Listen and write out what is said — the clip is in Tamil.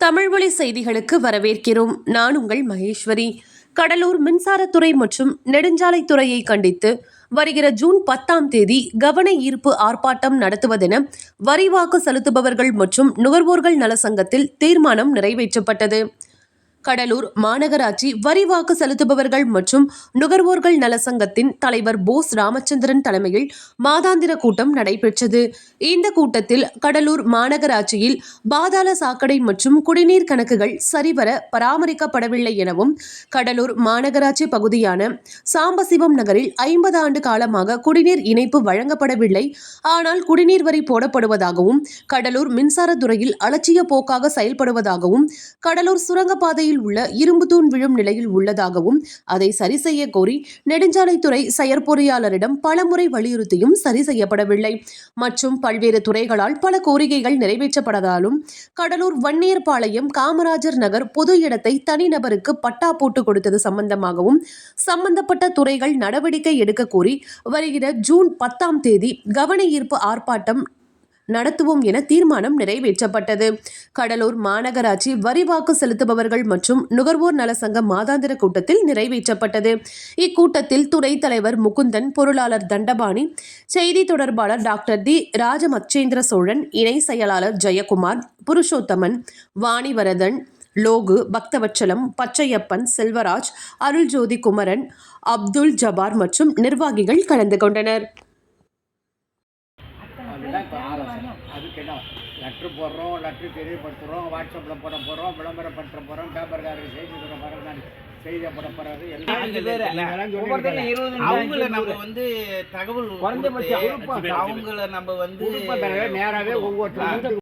தமிழ்மொழி செய்திகளுக்கு வரவேற்கிறோம். நான் உங்கள் மகேஸ்வரி. கடலூர் மின்சாரத்துறை மற்றும் நெடுஞ்சாலைத்துறையை கண்டித்து வருகிற ஜூன் பத்தாம் தேதி கவன ஈர்ப்பு ஆர்ப்பாட்டம் நடத்துவதென வரி வாக்கு செலுத்துபவர்கள் மற்றும் நுகர்வோர்கள் நல சங்கத்தில் தீர்மானம் நிறைவேற்றப்பட்டது. கடலூர் மாநகராட்சி வரி வாக்கு செலுத்துபவர்கள் மற்றும் நுகர்வோர்கள் நல சங்கத்தின் தலைவர் போஸ் ராமச்சந்திரன் தலைமையில் மாதாந்திர கூட்டம் நடைபெற்றது. இந்த கூட்டத்தில் கடலூர் மாநகராட்சியில் பாதாள சாக்கடை மற்றும் குடிநீர் கணக்குகள் சரிவர பராமரிக்கப்படவில்லை எனவும் கடலூர் மாநகராட்சி பகுதியான சாம்பசிவம் நகரில் ஐம்பது ஆண்டு காலமாக குடிநீர் இணைப்பு வழங்கப்படவில்லை. ஆனால் குடிநீர் வரி போடப்படுவதாகவும் கடலூர் மின்சாரத்துறையில் அலட்சிய போக்காக செயல்படுவதாகவும் கடலூர் சுரங்கப்பாதையில் உள்ள இரும்பு தூண் விழும் நிலையில் உள்ளதாகவும் அதை சரி செய்ய கோரி நெடுஞ்சாலைத்துறை செயற்பொறியாளரிடம் பலமுறை வலியுறுத்தியும் சரி செய்யப்படவில்லை. மற்றும் பல்வேறு துறைகளால் பல கோரிக்கைகள் நிறைவேற்றப்படாதாலும் கடலூர் வன்னியர்பாளையம் காமராஜர் நகர் பொது இடத்தை தனிநபருக்கு பட்டா போட்டு கொடுத்தது சம்பந்தமாகவும் சம்பந்தப்பட்ட துறைகள் நடவடிக்கை எடுக்க கோரி வருகிற ஜூன் பத்தாம் தேதி கவன ஈர்ப்பு ஆர்ப்பாட்டம் நடத்துவோம் என தீர்மானம் நிறைவேற்றப்பட்டது. கடலூர் மாநகராட்சி வரி வாக்கு செலுத்துபவர்கள் மற்றும் நுகர்வோர் நல சங்க மாதாந்திர கூட்டத்தில் நிறைவேற்றப்பட்டது. இக்கூட்டத்தில் துணைத் தலைவர் முகுந்தன் பொருளாளர் தண்டபாணி செய்தி தொடர்பாளர் டாக்டர் தி ராஜமச்சேந்திர சோழன் இணை செயலாளர் ஜெயக்குமார் புருஷோத்தமன் வாணிவரதன் லோகு பக்தவச்சலம் பச்சையப்பன் செல்வராஜ் அருள்ஜோதி குமரன் அப்துல் ஜபார் மற்றும் நிர்வாகிகள் கலந்து கொண்டனர். அதுதான் இப்போ ஆலோசனை அதுக்கு என்ன லெட்ரு போடுறோம் லெட்ரு தெரியப்படுத்துகிறோம் வாட்ஸ்அப்பில் போட போகிறோம் விளம்பரப்படுத்த போகிறோம் பேப்பர்காரருக்கு செய்தி சொல்ல போகிறோம் செய்தியை போட போகிறாரு எல்லாம் அவங்கள நம்ம வந்து தகவல் உறுப்பா- அவங்கள நம்ம வந்து நேராகவே ஒவ்வொருத்தரும்